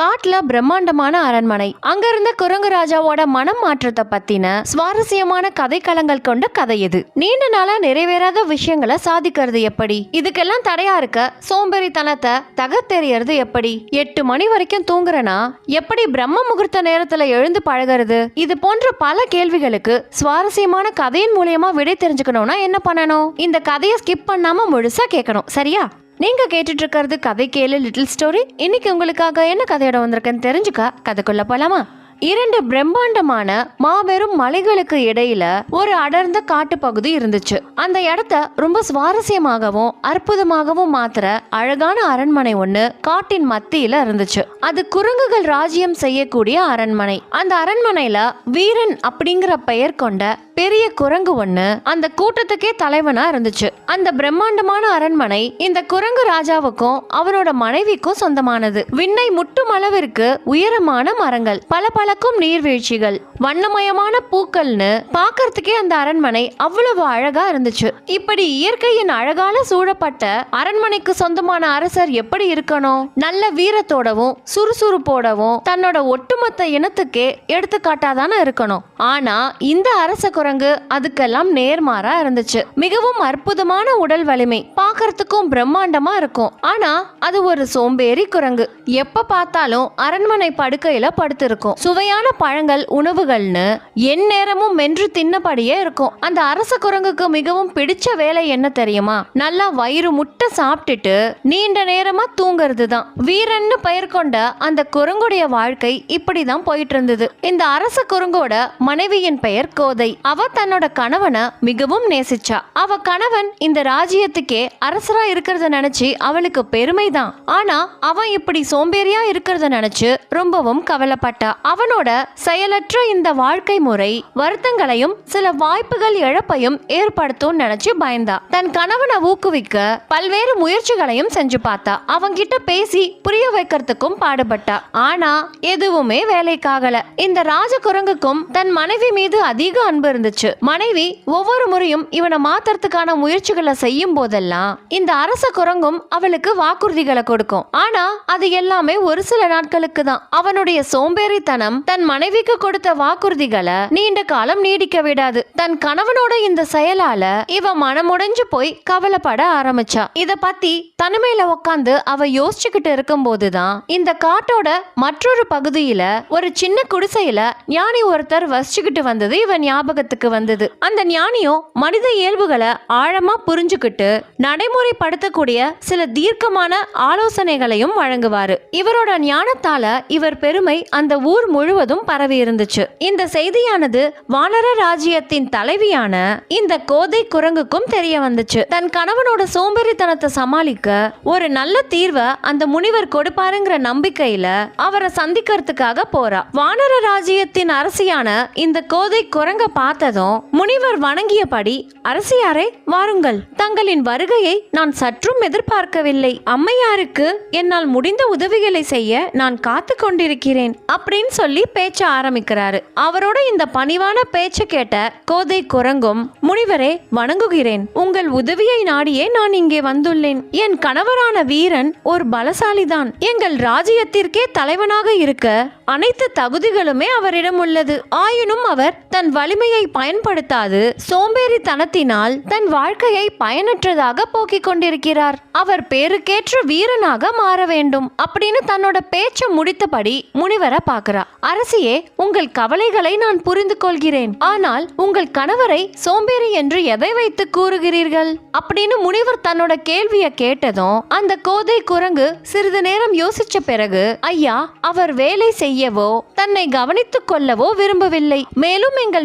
காட்டுல பிரம்மாண்டமான அரண்மனை. அங்க இருந்த குரங்கு ராஜாவோட மனம் மாற்றத்தை பத்தின சுவாரஸ்யமான கதைக்களங்கள் கொண்ட கதை இது. நீண்ட நாளா நிறைவேறாத விஷயங்களை சாதிக்கிறது எப்படி? இதுக்கெல்லாம் தடையா இருக்க சோம்பேறித்தனத்தை தகத்தெறியறது எப்படி? எட்டு மணி வரைக்கும் தூங்குறனா? எப்படி பிரம்ம முகூர்த்த நேரத்துல எழுந்து பழகிறது? இது போன்ற பல கேள்விகளுக்கு சுவாரஸ்யமான கதையின் மூலியமா விடை தெரிஞ்சுக்கணும்னா என்ன பண்ணணும்? இந்த கதையை ஸ்கிப் பண்ணாம முழுசா கேட்கணும் சரியா? நீங்க கேட்டுட்டு இருக்கிறது கதை கேளு லிட்டில் ஸ்டோரி இன்னைக்கு உங்களுக்காக என்ன கதையோட வந்திருக்கேன்னு தெரிஞ்சுக்க கதைக்குள்ள போலாமா? இரண்டு பிரம்மாண்டமான மாபெரும் மலைகளுக்கு இடையில ஒரு அடர்ந்த காட்டுப்பகுதி இருந்துச்சு. அந்த இடத்த ரொம்ப சுவாரஸ்யமாகவும் அற்புதமாகவும் மாத்திர அழகான அரண்மனை ஒண்ணு காட்டின் மத்தியில இருந்துச்சு. அது குரங்குகள் ராஜ்யம் செய்யக்கூடிய அரண்மனை. அந்த அரண்மனையில வீரன் அப்படிங்கிற பெயர் கொண்ட பெரிய குரங்கு ஒண்ணு அந்த கூட்டத்துக்கே தலைவனா இருந்துச்சு. அந்த பிரம்மாண்டமான அரண்மனை இந்த குரங்கு ராஜாவுக்கும் அவரோட மனைவிக்கும் சொந்தமானது. விண்ணை முட்டும் அளவிற்கு உயரமான மரங்கள் பல பழக்கும் நீர்வீழ்ச்சிகள் வண்ணமயமான பூக்கள்னு பார்க்கறதுக்கே அந்த அரண்மனை அவ்வளவு அழகா இருந்துச்சு. இப்படி இயற்கையின் அழகால சூழப்பட்ட அரண்மனைக்கு சொந்தமான அரசர் எப்படி இருக்கணும்? நல்ல வீரத்தோடவும் சுறுசுறுப்போடவும் தன்னோட ஒட்டுமொத்த இனத்துக்கே எடுத்துக்காட்டாதான இருக்கணும். ஆனா இந்த அரச குரங்கு அதுக்கெல்லாம் நேர்மாறா இருந்துச்சு. மிகவும் அற்புதமான உடல் வலிமை. பாக்குறதுக்கும் பிரம்மாண்டமா இருக்கும். ஆனா அது ஒரு சோம்பேறி குரங்கு. எப்ப பார்த்தாலும் அரண்மனை படுக்கையில படுத்திருக்கும். சுவையான பழங்கள் உணவுகள்னு எந்நேரமும் மென்று தின்னபடியே இருக்கும். அந்த அரச குரங்குக்கு மிகவும் பிடிச்ச வேலை என்ன தெரியுமா? நல்லா வயிறு முட்டை சாப்பிட்டுட்டு நீண்ட நேரமா தூங்குறது தான் வீரன்னு பெயர் கொண்ட அந்த குரங்குடைய வாழ்க்கை இப்படிதான் போயிட்டு இருந்தது. இந்த அரச குரங்கோட மனைவியின் பெயர் கோதை. அவ தன்னோட கணவனை மிகவும் நேசிச்சா. அவ கணவன் இந்த ராஜ்யத்துக்கே அரசரா இருக்கிறத நினைச்சு அவளுக்கு பெருமைதான். ஆனா அவன் இப்படி சோம்பேறியா இருக்கிறத நினைச்சு ரொம்பவும் கவலைப்பட்டா. அவனோட செயலற்ற இந்த வாழ்க்கை முறை வருத்தங்களையும் சில வாய்ப்புகள் இழப்பையும் ஏற்படுத்தும் நினைச்சு பயந்தா. தன் கணவனை ஊக்குவிக்க பல்வேறு முயற்சிகளையும் செஞ்சு பார்த்தா. அவங்கிட்ட பேசி புரிய வைக்கிறதுக்கும் பாடுபட்டா. ஆனா எதுவுமே வேலைக்காகல. இந்த ராஜ குரங்குக்கும் தன் மனைவி மீது அதிக அன்பு இருந்துச்சு. மனைவி ஒவ்வொரு முறையும் இவனை மாத்துறதுக்கான முயற்சிகளை செய்யும் போதெல்லாம் இந்த அரச குரங்கும் அவளுக்கு வாக்குறுதிகளை கொடுக்கும். ஆனா அது எல்லாமே ஒரு சில நாட்களுக்கு தான். அவனுடைய சோம்பேறித்தனம் தன் மனைவிக்கு கொடுத்த வாக்குறுதிகளை நீண்ட காலம் நீடிக்க விடாது. தன் கணவனோட இந்த செயலால இவ மனமுடைஞ்சு போய் கவலைப்பட ஆரம்பிச்சா. இத பத்தி தனிமையில உட்காந்து அவ யோசிச்சுக்கிட்டு இருக்கும் போதுதான் இந்த காட்டோட மற்றொரு பகுதியில ஒரு சின்ன குடிசையில ஞானி ஒருத்தர் வசிச்சுக்கிட்டு வந்தது இவன் ஞாபகத்தை ஞாபகத்துக்கு வந்தது. அந்த ஞானியும் மனித இயல்புகளை ஆழமா புரிஞ்சுக்கிட்டு நடைமுறைப்படுத்தக்கூடிய சில தீர்க்கமான ஆலோசனைகளையும் வழங்குவாரு. இவரோட ஞானத்தால இவர் பெருமை அந்த ஊர் முழுவதும் பரவி இருந்துச்சு. இந்த செய்தியானது வானர ராஜ்யத்தின் தலைவியான இந்த கோதை குரங்குக்கும் தெரிய வந்துச்சு. தன் கணவனோட சோம்பேறித்தனத்தை சமாளிக்க ஒரு நல்ல தீர்வை அந்த முனிவர் கொடுப்பாருங்கிற நம்பிக்கையில அவரை சந்திக்கிறதுக்காக போறா. வானர ராஜ்யத்தின் அரசியான இந்த கோதை குரங்க பார்த்ததும் முனிவர் வணங்கியபடி அரசியாரே வாருங்கள். தங்களின் வருகையை நான் சற்றும் எதிர்பார்க்கவில்லை. அம்மையாருக்கு என்னால் முடிந்த உதவிகளை செய்ய நான் காத்து கொண்டிருக்கிறேன் அப்படின்னு சொல்லி பேச்ச ஆரம்பிக்கிறாரு. அவரோட இந்த பணிவான பேச்ச கேட்ட கோதை குரங்கும் முனிவரே வணங்குகிறேன். உங்கள் உதவியை நாடியே நான் இங்கே வந்துள்ளேன். என் கணவரான வீரன் ஒரு பலசாலிதான். எங்கள் ராஜ்யத்திற்கே தலைவனாக இருக்க அனைத்து தகுதிகளுமே அவரிடம் உள்ளது. ஆயினும் அவர் தன் வலிமையை பயன்படுத்தாது. சோம்பேறித்தனத்தினால் தன் வாழ்க்கையை பயனற்றதாக போக்கிக் கொண்டிருக்கிறார். அவர் பேருக்கேற்ற வீரனாக மாற வேண்டும் அப்படின்னு தன்னோட பேச்ச முடித்தபடி முனிவரை பார்க்கிறா அரசியே உங்கள் கவலைகளை நான் புரிந்து கொள்கிறேன். ஆனால் உங்கள் கணவரை சோம்பேறி என்று எதை வைத்து கூறுகிறீர்கள்? அப்படின்னு முனிவர் தன்னோட கேள்வியை கேட்டதும் அந்த கோதை குரங்கு சிறிது நேரம் யோசிச்ச பிறகு ஐயா அவர் வேலை செய்யவோ தன்னை கவனித்துக் கொள்ளவோ விரும்பவில்லை. மேலும் எங்கள்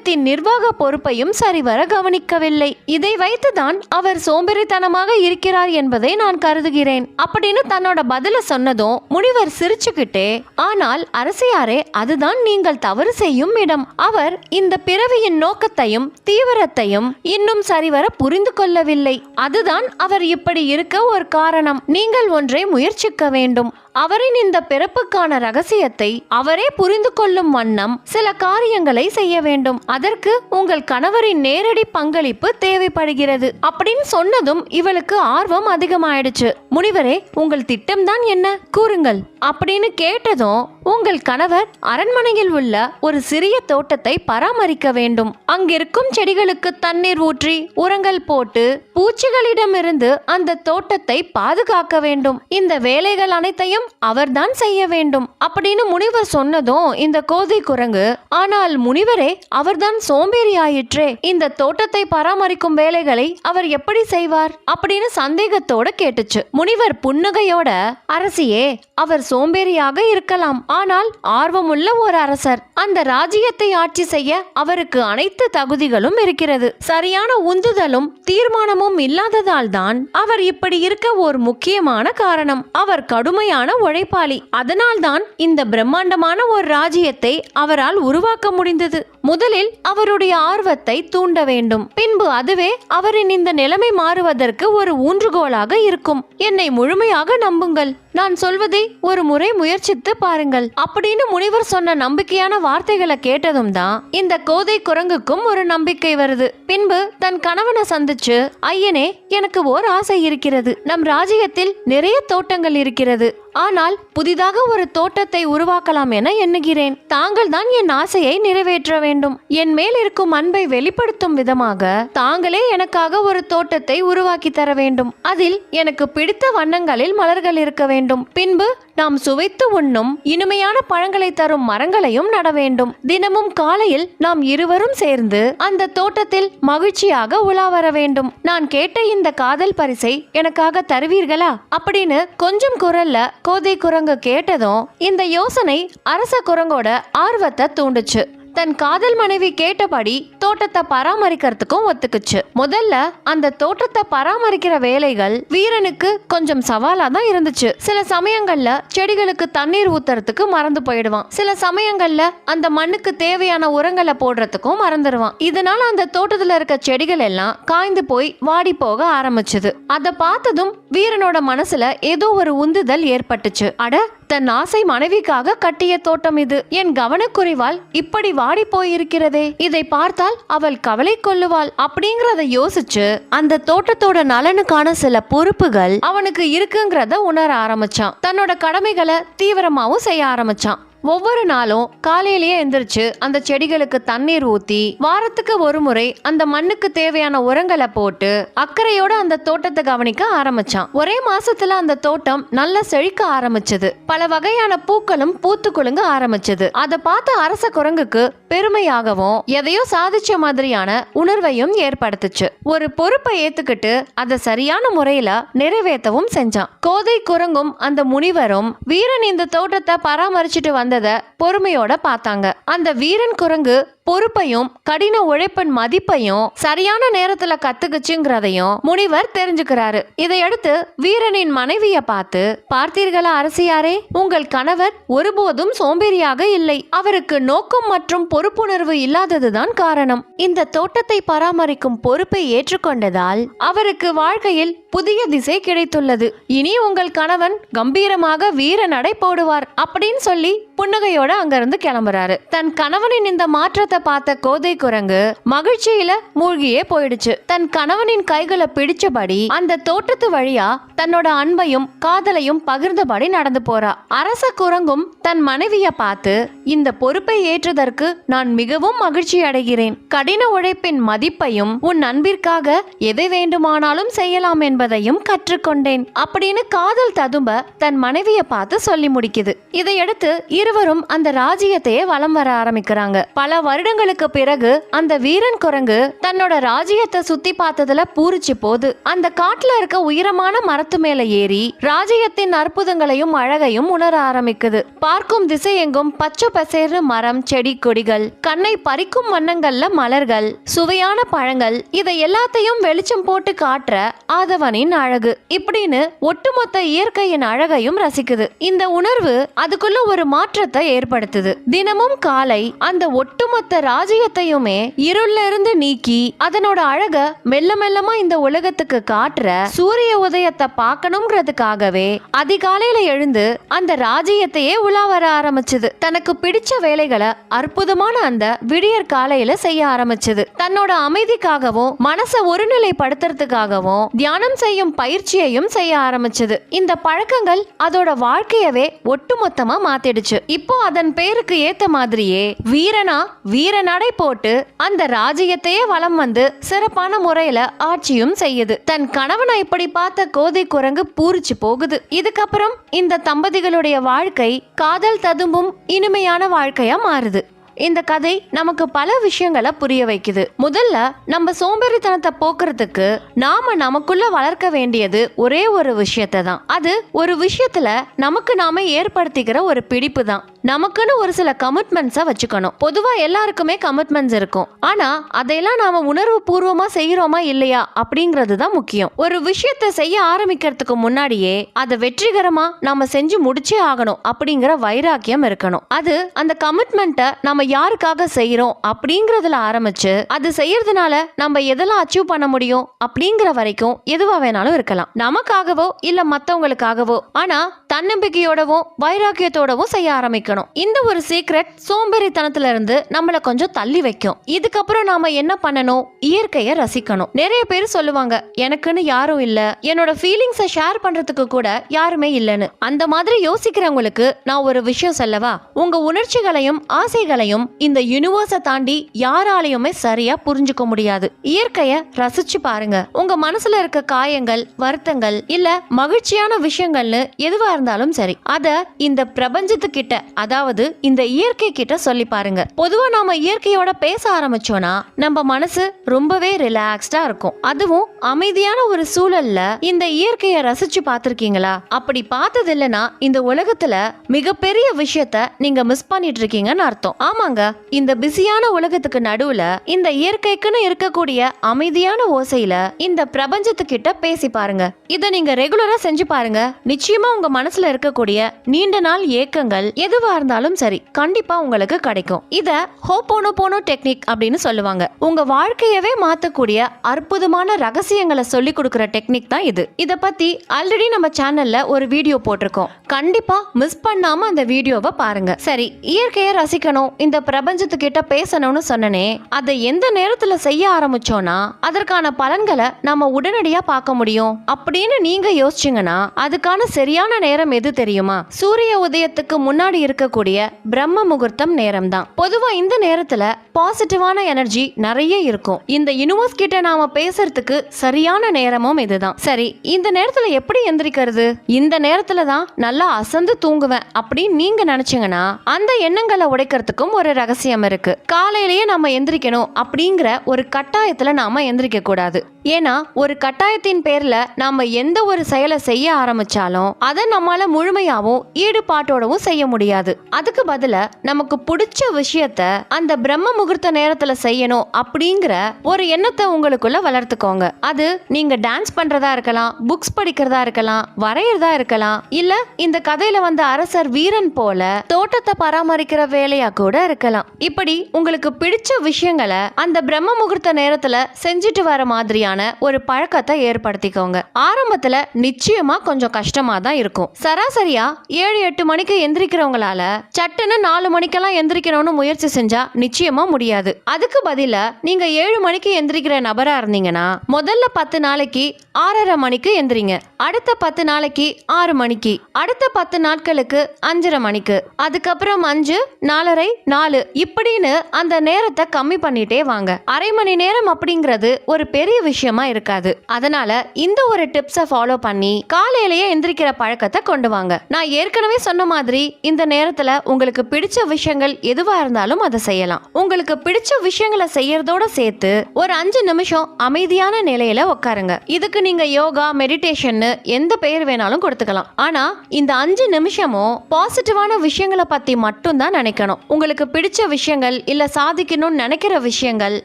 நிறுவனத்தின் நிர்வாக பொறுப்பையும் சரிவர கவனிக்கவில்லை. இதை வைத்துதான் அவர் சோம்பேறித்தனமாக இருக்கிறார் என்பதை நான் கருதுகிறேன். அப்படின்னு தன்னோட பதில சொன்னதும் முனிவர் சிரிச்சுக்கிட்டே ஆனால் அரசியாரே அதுதான் நீங்கள் தவறு செய்யும் இடம். அவர் இந்த பிறவியின் நோக்கத்தையும் தீவிரத்தையும் இன்னும் சரிவர புரிந்து கொள்ளவில்லை. அதுதான் அவர் இப்படி இருக்க ஒரு காரணம். நீங்கள் ஒன்றை முயற்சிக்க வேண்டும். அவரின் இந்த பிறப்புக்கான ரகசியத்தை அவரே புரிந்து கொள்ளும் வண்ணம் சில காரியங்களை செய்ய வேண்டும். அதற்கு உங்கள் கணவரின் நேரடி பங்களிப்பு தேவைப்படுகிறது. அப்படின்னு சொன்னதும் இவளுக்கு ஆர்வம் அதிகமாயிடுச்சு. முனிவரே உங்கள் திட்டம்தான் என்ன? கூறுங்கள். அப்படின்னு கேட்டதும் உங்கள் கணவர் அரண்மனையில் உள்ள ஒரு சிறிய தோட்டத்தை பராமரிக்க வேண்டும். அங்கிருக்கும் செடிகளுக்கு தண்ணீர் ஊற்றி உரங்கள் போட்டு பூச்சிகளிடமிருந்து அந்த தோட்டத்தை பாதுகாக்க வேண்டும். இந்த வேலைகள் அனைத்தையும் அவர்தான் செய்ய வேண்டும். அப்படின்னு முனிவர் சொன்னதும் இந்த கோதை குரங்கு ஆனால் முனிவரே அவர்தான் சோம்பேறி ஆயிற்றே இந்த தோட்டத்தை பராமரிக்கும் வேலைகளை அவர் எப்படி செய்வார்? அப்படின்னு சந்தேகத்தோட கேட்டுச்சு. முனிவர் புன்னகையோட அரசியே அவர் சோம்பேறியாக இருக்கலாம். ஆனால் ஆர்வமுள்ள ஒரு அரசர். அந்த ராஜ்யத்தை ஆட்சி செய்ய அவருக்கு அனைத்து தகுதிகளும் இருக்கிறது. சரியான உந்துதலும் தீர்மானமும் இல்லாததால் தான் அவர் இப்படி இருக்க ஒரு முக்கியமான காரணம். அவர் கடுமையான உழைப்பாளி. அதனால்தான் இந்த பிரம்மாண்டமான ஒரு ராஜ்யத்தை அவரால் உருவாக்க முடிந்தது. முதலில் அவருடைய ஆர்வத்தை தூண்ட வேண்டும். பின்பு அதுவே அவரின் இந்த நிலைமை மாறுவதற்கு ஒரு ஊன்றுகோலாக இருக்கும். என்னை முழுமையாக நம்புங்கள். நான் சொல்வதை ஒரு முறை முயற்சித்து பாருங்கள். அப்படின்னு முனிவர் சொன்ன நம்பிக்கையான வார்த்தைகளை கேட்டதும் தான் இந்த கோதை குரங்குக்கும் ஒரு நம்பிக்கை வருது. பின்பு தன் கணவனை சந்திச்சு ஐயனே எனக்கு ஓர் ஆசை இருக்கிறது. நம் ராஜ்யத்தில் நிறைய தோட்டங்கள் இருக்கிறது. ஆனால் புதிதாக ஒரு தோட்டத்தை உருவாக்கலாம் என எண்ணுகிறேன். தாங்கள் தான் என் ஆசையை நிறைவேற்ற வேண்டும். என் மேல் இருக்கும் அன்பை வெளிப்படுத்தும் விதமாக தாங்களே எனக்காக ஒரு தோட்டத்தை உருவாக்கி தர வேண்டும். அதில் எனக்கு பிடித்த வண்ணங்களில் மலர்கள் இருக்க வேண்டும். பின்பு நாம் சுவைத்து உண்ணும் இனிமையான பழங்களை தரும் மரங்களையும் நட வேண்டும். தினமும் காலையில் நாம் இருவரும் சேர்ந்து அந்த தோட்டத்தில் மகிழ்ச்சியாக உலா வர வேண்டும். நான் கேட்ட இந்த காதல் பரிசை எனக்காக தருவீர்களா? அப்படின்னு கொஞ்சம் குரல்ல கோதை குரங்கு கேட்டதும் இந்த யோசனை அரச குரங்கோட ஆர்வத்தை தூண்டுச்சு. தன் காதல் மனைவி கேட்டபடி தோட்டத்தை பராமரிக்கிறதுக்கும் ஒத்துக்குச்சு. முதல்ல அந்த தோட்டத்தை பராமரிக்கிற வேலைகள் வீரனுக்கு கொஞ்சம் சவாலா தான் இருந்துச்சு. சில சமயங்கள்ல செடிகளுக்கு தண்ணீர் ஊத்துறதுக்கு மறந்து போயிடுவான். சில சமயங்கள்ல அந்த மண்ணுக்கு தேவையான உரங்களை போடுறதுக்கும் மறந்துடுவான். இதனால அந்த தோட்டத்துல இருக்க செடிகள் எல்லாம் காய்ந்து போய் வாடி போக ஆரம்பிச்சது. அதை பார்த்ததும் வீரனோட மனசுல ஏதோ ஒரு உந்துதல் ஏற்பட்டுச்சு. அட தன் ஆசை மனைவிக்காக கட்டிய தோட்டம் இது. என் கவனக்குறைவால் இப்படி வாடி போயிருக்கிறதே. இதை பார்த்தால் அவள் கவலை கொள்ளுவாள் அப்படிங்கறத யோசிச்சு அந்த தோட்டத்தோட நலனுக்கான சில பொறுப்புகள் அவனுக்கு இருக்குங்கிறத உணர ஆரம்பிச்சான். தன்னோட கடமைகளை தீவிரமாவும் செய்ய ஆரம்பிச்சான். ஒவ்வொரு நாளும் காலையிலேயே எந்திரிச்சு அந்த செடிகளுக்கு தண்ணீர் ஊத்தி வாரத்துக்கு ஒரு முறை அந்த மண்ணுக்கு தேவையான உரங்களை போட்டு அக்கறையோட அந்த தோட்டத்தை கவனிக்க ஆரம்பிச்சான். ஒரே மாசத்துல அந்த தோட்டம் நல்லா செழிக்க ஆரம்பிச்சது. பல வகையான பூக்களும் பூத்து குலுங்க ஆரம்பிச்சது. அதை பார்த்த அரச குரங்குக்கு பெருமையாகவும் எதையோ சாதிச்ச மாதிரியான உணர்வையும் ஏற்படுத்துச்சு. ஒரு பொறுப்பை ஏத்துக்கிட்டு அதை சரியான முறையில நிறைவேற்றவும் செஞ்சான். கோதை குரங்கும் அந்த முனிவரும் வீரன் இந்த தோட்டத்தை பராமரிச்சுட்டு நடந்ததை பொறுமையோட பார்த்தாங்க. அந்த வீரன் குரங்கு பொறுப்பையும் கடின உழைப்பின் மதிப்பையும் சரியான நேரத்துல கத்துக்குச்சுங்கிறதையும் முனிவர் தெரிஞ்சுக்கிறாரு. இதையடுத்து வீரனின் மனைவிய பார்த்து பார்த்தீர்களா அரசியாரே உங்கள் கணவர் ஒருபோதும் சோம்பேறியாக இல்லை. அவருக்கு நோக்கம் மற்றும் பொறுப்புணர்வு இல்லாததுதான் காரணம். இந்த தோட்டத்தை பராமரிக்கும் பொறுப்பை ஏற்றுக்கொண்டதால் அவருக்கு வாழ்க்கையில் புதிய திசை கிடைத்துள்ளது. இனி உங்கள் கணவன் கம்பீரமாக வீர நடை போடுவார் அப்படின்னு சொல்லி புன்னகையோட அங்கிருந்து கிளம்புறாரு. தன் கணவனின் இந்த மாற்றத்தை பார்த்த கோதை குரங்கு மகிழ்ச்சியில மூழ்கியே போயிடுச்சு. தன் கணவனின் கைகளை பிடிச்சபடி அந்த தோட்டத்து வழியா தன்னோட அன்பையும் காதலையும் பகிர்ந்தபடி நடந்து போறா. அரச குரங்கும் தன் மனைவிய பார்த்து இந்த பொறுப்பை ஏற்றதற்கு நான் மிகவும் மகிழ்ச்சி அடைகிறேன். கடின உழைப்பின் மதிப்பையும் உன் அன்பிற்காக எதை வேண்டுமானாலும் செய்யலாம் என்பதையும் கற்றுக்கொண்டேன். அப்படின்னு காதல் ததும்ப தன் மனைவிய பார்த்து சொல்லி முடிக்குது. இதையடுத்து இருவரும் அந்த ராஜ்யத்தையே வலம் வர ஆரம்பிக்கிறாங்க. பல வருடங்களுக்கு பிறகு அந்த வீரன் குரங்கு தன்னோட ராஜ்யத்தை சுத்தி பார்த்ததுல பூரிச்சு போது அந்த காட்டுல இருக்க உயரமான மரத்து மேல ஏறி ராஜ்யத்தின் அற்புதங்களையும் அழகையும் உணர ஆரம்பிக்குது. பார்க்கும் திசை எங்கும் பச்சை பசேர்னு மரம் செடி கொடிகள் கண்ணை பறிக்கும் வண்ணங்கள்ல மலர்கள் சுவையான பழங்கள் இதை எல்லாத்தையும் வெளிச்சம் போட்டு காட்டுற ஆதவனின் அழகு. இப்படின்னு ஒட்டுமொத்த இயற்கையின் அழகையும் ரசிக்குது. இந்த உணர்வு அதுக்குள்ள ஒரு மாற்றத்தை ஏற்படுத்துது. தினமும் காலை அந்த ஒட்டுமொத்த ஒட்டுமொத்த ராஜ்யத்தையுமே இருள்ல இருந்து நீக்கி அதனோட அழக மெல்ல மெல்லமா இந்த உலகத்துக்கு காட்டுற சூரிய உதயத்தை பார்க்கணுங்கிறதுக்காகவே அதிகாலையில எழுந்து அந்த ராஜ்யத்தையே உலா வர ஆரம்பிச்சது. தனக்கு பிடிச்ச வேலைகளை அற்புதமான அந்த விடியற் காலையில செய்ய ஆரம்பிச்சது. தன்னோட அமைதிக்காகவும் மனசை ஒருநிலைப்படுத்துறதுக்காகவும் தியானம் செய்யும் பயிற்சியையும் செய்ய ஆரம்பிச்சது. இந்த பழக்கங்கள் அதோட வாழ்க்கையவே ஒட்டுமொத்தமா மாத்திடுச்சு. இப்போ அதன் பேருக்கு ஏத்த மாதிரியே வீரனா வீர நடை போட்டு அந்த ராஜ்யத்தையே வலம் வந்து சிறப்பான முறையில ஆட்சியும் செய்யுது. தன் கணவனை இப்படி பார்த்த கோதை குரங்கு பூரிச்சு போகுது. இதுக்கப்புறம் இந்த தம்பதிகளுடைய வாழ்க்கை காதல் ததும்பும் இனிமையான வாழ்க்கையா மாறுது. இந்த கதை நமக்கு பல விஷயங்களை புரிய வைக்குது. முதல்ல நம்ம சோம்பேறித்தனத்தை போக்குறதுக்கு நாம நமக்குள்ள வளர்க்க வேண்டியது ஒரே ஒரு விஷயத்தை தான் அது ஒரு விஷயத்துல நமக்கு நாம ஏற்படுத்திக்கிற ஒரு பிடிப்பு தான் நமக்குன்னு ஒரு சில கமிட்மெண்ட்ஸை வச்சுக்கணும். பொதுவாக எல்லாருக்குமே கமிட்மெண்ட்ஸ் இருக்கும். ஆனால் அதையெல்லாம் நாம் உணர்வு பூர்வமாக செய்கிறோமா இல்லையா அப்படிங்கிறது தான் முக்கியம். ஒரு விஷயத்தை செய்ய ஆரம்பிக்கிறதுக்கு முன்னாடியே அதை வெற்றிகரமாக நம்ம செஞ்சு முடிச்சே ஆகணும் அப்படிங்கிற வைராக்கியம் இருக்கணும். அது அந்த கமிட்மெண்ட்டை நம்ம யாருக்காக செய்கிறோம் அப்படிங்கிறதுல ஆரம்பிச்சு அது செய்யறதுனால நம்ம எதெல்லாம் அச்சீவ் பண்ண முடியும் அப்படிங்கிற வரைக்கும் எதுவாக வேணாலும் இருக்கலாம். நமக்காகவோ இல்லை மற்றவங்களுக்காகவோ ஆனால் தன்னம்பிக்கையோடவும் வைராக்கியத்தோடவும் செய்ய ஆரம்பிக்கணும் இந்த ஒரு சீக்ரெட் சோம்பேறித்தனத்துல இருந்து நம்மளை கொஞ்சம் தள்ளி வைக்கும். இதுக்கப்புறம் நாம என்ன பண்ணணும்? இயற்கையை ரசிக்கணும். நிறைய பேர் சொல்லுவாங்க எனக்குன்னு யாரும் இல்ல. என்னோட ஃபீலிங்ஸை ஷேர் பண்றதுக்கு கூட யாருமே இல்லைன்னு. அந்த மாதிரி யோசிக்கிறவங்களுக்கு நான் ஒரு விஷயம் சொல்லவா? உங்க உணர்ச்சிகளையும் ஆசைகளையும் இந்த யூனிவர்ஸை தாண்டி யாராலையுமே சரியா புரிஞ்சுக்க முடியாது. இயற்கையை ரசிச்சு பாருங்க. உங்க மனசுல இருக்க காயங்கள் வருத்தங்கள் இல்ல மகிழ்ச்சியான விஷயங்கள்னு எதுவா இருந்தாலும் சரி அத இந்த பிரபஞ்சத்துக்கிட்ட அதாவது இந்த இயற்கை கிட்ட சொல்லி பாருங்க. பொதுவா நாம இயற்கையோட பேச ஆரம்பிச்சோம்னா நம்ம மனசு ரொம்பவே ரிலாக்ஸ்டா இருக்கும். அதுவும் அமைதியான ஒரு சூழல்ல இந்த இயற்கையை ரசிச்சு பார்த்திருக்கீங்களா? அப்படி பார்த்தது இல்லைன்னா இந்த உலகத்துல மிகப்பெரிய விஷயத்த நீங்க மிஸ் பண்ணிட்டு இருக்கீங்கன்னு அர்த்தம். ஆமாங்க இந்த பிஸியான உலகத்துக்கு நடுவுல இந்த இயற்கைக்குன்னு இருக்கக்கூடிய அமைதியான ஓசையில இந்த பிரபஞ்சத்துக்கிட்ட பேசி பாருங்க. இதை நீங்க ரெகுலரா செஞ்சு பாருங்க. நிச்சயமா உங்க மனசுல இருக்கக்கூடிய நீண்ட நாள் ஏக்கங்கள் எதுவா இருந்தாலும் சரி கண்டிப்பா உங்களுக்கு கிடைக்கும். இத ஹோப்போனோ போனோ டெக்னிக் அப்படின்னு சொல்லுவாங்க. உங்க வாழ்க்கையவே மாத்தக்கூடிய அற்புதமான ரகசியங்களை சொல்லி கொடுக்கிற டெக்னிக் தான் இது. இத பத்தி ஆல்ரெடி நம்ம சேனல்ல ஒரு வீடியோ போட்டிருக்கோம். கண்டிப்பா மிஸ் பண்ணாம அந்த வீடியோவை பாருங்க. சரி இயற்கையை ரசிக்கணும் இந்த பிரபஞ்சத்துக்கிட்ட பேசணும்னு சொன்னனே அதை எந்த நேரத்துல செய்ய ஆரம்பிச்சோம்னா அதற்கான பலன்களை நம்ம உடனடியா பார்க்க முடியும். அப்படின்னு நீங்க யோசிச்சீங்கன்னா அதுக்கான சரியான நேரம் எது தெரியுமா? சூரிய உதயத்துக்கு முன்னாடி இருக்க இருக்கக்கூடிய பிரம்ம முகூர்த்தம் நேரம் தான் பொதுவா இந்த நேரத்துல பாசிட்டிவான எனர்ஜி நிறைய இருக்கும். இந்த யூனிவர்ஸ் கிட்ட நாம பேசுறதுக்கு சரியான நேரமும் இதுதான். சரி இந்த நேரத்துல எப்படி எந்திரிக்கிறது? இந்த நேரத்துல தான் நல்லா அசந்து தூங்குவேன் அப்படின்னு நீங்க நினைச்சீங்கன்னா அந்த எண்ணங்களை உடைக்கிறதுக்கும் ஒரு ரகசியம் இருக்கு. காலையிலேயே நம்ம எந்திரிக்கணும் அப்படிங்கிற ஒரு கட்டாயத்துல நாம எந்திரிக்க கூடாது. ஏன்னா ஒரு கட்டாயத்தின் பேர்ல நாம எந்த ஒரு செயலை செய்ய ஆரம்பிச்சாலும் அதை நம்மால முழுமையாவும் ஈடுபாட்டோடவும் செய்ய முடியாது. அதுக்கு பதில நமக்கு பிடிச்ச விஷயத்த அந்த பிரம்ம முகூர்த்த நேரத்துல செய்யணும் அப்படிங்கிற ஒரு எண்ணத்தை உங்களுக்குள்ள வளர்த்துக்கோங்க. அது நீங்க டான்ஸ் பண்றதா இருக்கலாம் புக்ஸ் படிக்கிறதா இருக்கலாம் வரையறதா இருக்கலாம் இல்ல இந்த கதையில வந்த அரசர் வீரன் போல தோட்டத்தை பராமரிக்கிற வேலையா கூட இருக்கலாம். இப்படி உங்களுக்கு பிடிச்ச விஷயங்களை அந்த பிரம்ம முகூர்த்த நேரத்துல செஞ்சுட்டு வர மாதிரியான ஒரு பழக்கத்தை ஏற்படுத்திக்கோங்க. ஆரம்பத்துல நிச்சயமா கொஞ்சம் கஷ்டமா தான் இருக்கும். சராசரியா ஏழு எட்டு மணிக்கு எந்திரிக்கிறவங்களால சட்டுன்னு நாலு மணிக்கெல்லாம் எந்திரிக்கணும்னு முயற்சி செஞ்சா நிச்சயமா முடியாது. அதுக்கு பதிலா நீங்க ஏழு மணிக்கு எந்திரிக்கிற நபரா இருந்தீங்கன்னா முதல்ல பத்து நாளைக்கு ஆறரை மணிக்கு எந்திரிங்க. அடுத்த பத்து நாளைக்கு ஆறு மணிக்கு. அடுத்த பத்து நாட்களுக்கு அஞ்சரை மணிக்கு. அதுக்கப்புறம் அஞ்சு நாலரை நாலு இப்படின்னு அந்த நேரத்தை கம்மி பண்ணிட்டே வாங்க. அரை மணி நேரம் அப்படிங்கிறது ஒரு பெரிய விஷயமா இருக்காது. அதனால இந்த ஒரு டிப்ஸை ஃபாலோ பண்ணி காலையிலேயே எந்திரிக்கிற பழக்கத்தை கொண்டு வாங்க. நான் ஏற்கனவே சொன்ன மாதிரி இந்த நேரம் நேரத்தில் உங்களுக்கு பிடிச்ச விஷயங்கள் எதுவாக இருந்தாலும் அதை செய்யலாம். உங்களுக்கு பிடிச்ச விஷயங்களை செய்யறதோட சேர்த்து ஒரு அஞ்சு நிமிஷம் அமைதியான நிலையில உட்காருங்க இதுக்கு நீங்க யோகா மெடிடேஷன் எந்த பெயர் வேணாலும் கொடுத்துக்கலாம். ஆனா இந்த அஞ்சு நிமிஷமும் பாசிட்டிவான விஷயங்களை பத்தி மட்டும் தான் நினைக்கணும். உங்களுக்கு பிடிச்ச விஷயங்கள் இல்ல சாதிக்கணும்னு நினைக்கிற விஷயங்கள்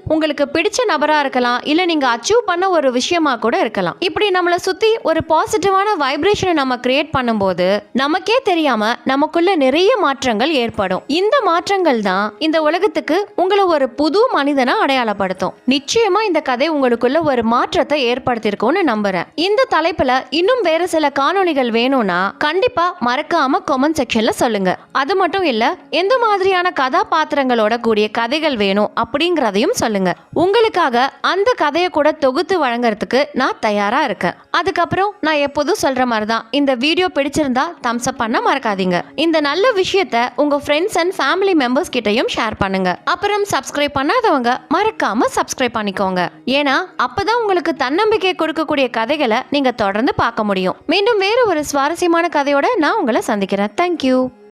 உங்களுக்கு பிடிச்ச நபரா இருக்கலாம் இல்ல நீங்க அச்சீவ் பண்ண ஒரு விஷயமா கூட இருக்கலாம். இப்படி நம்மளை சுத்தி ஒரு பாசிட்டிவான வைப்ரேஷனை நம்ம கிரியேட் பண்ணும்போது நமக்கே தெரியாம நமக்குள்ள நிறைய மாற்றங்கள் ஏற்படும். இந்த மாற்றங்கள் தான் இந்த உலகத்துக்கு உங்களை ஒரு புது மனிதனா அடையாளப்படுத்தும். நிச்சயமா இந்த கதை உங்களுக்குள்ள ஒரு மாற்றத்தை ஏற்படுத்தியிருக்கும்னு நம்புறேன். இந்த தலைப்புல இன்னும் வேற சில காணொளிகள் வேணும்னா கண்டிப்பா மறக்காம கமெண்ட் செக்ஷன்ல சொல்லுங்க. அது மட்டும் இல்ல எந்த மாதிரியான கதாபாத்திரங்களோட கூடிய கதைகள் வேணும் அப்படிங்கறதையும் சொல்லுங்க. உங்களுக்காக அந்த கதையை கூட தொகுத்து வழங்குறதுக்கு நான் தயாரா இருக்கேன். அதுக்கப்புறம் நான் எப்போதும் சொல்ற மாதிரி தான் இந்த வீடியோ பிடிச்சிருந்தா தம்ஸ் அப் பண்ண மறக்காதீங்க. இந்த நல்ல விஷயத்த உங்கள் ஃப்ரெண்ட்ஸ் அண்ட் ஃபேமிலி மெம்பர்ஸ் கிட்டையும் ஷேர் பண்ணுங்க. அப்புறம் சப்ஸ்கிரைப் பண்ணாதவங்க மறக்காம சப்ஸ்கிரைப் பண்ணிக்கோங்க. ஏன்னா அப்பதான் உங்களுக்கு தன்னம்பிக்கை கொடுக்கக்கூடிய கதைகளை நீங்க தொடர்ந்து பார்க்க முடியும். மீண்டும் வேற ஒரு சுவாரஸ்யமான கதையோட நான் உங்களை சந்திக்கிறேன். தேங்க்யூ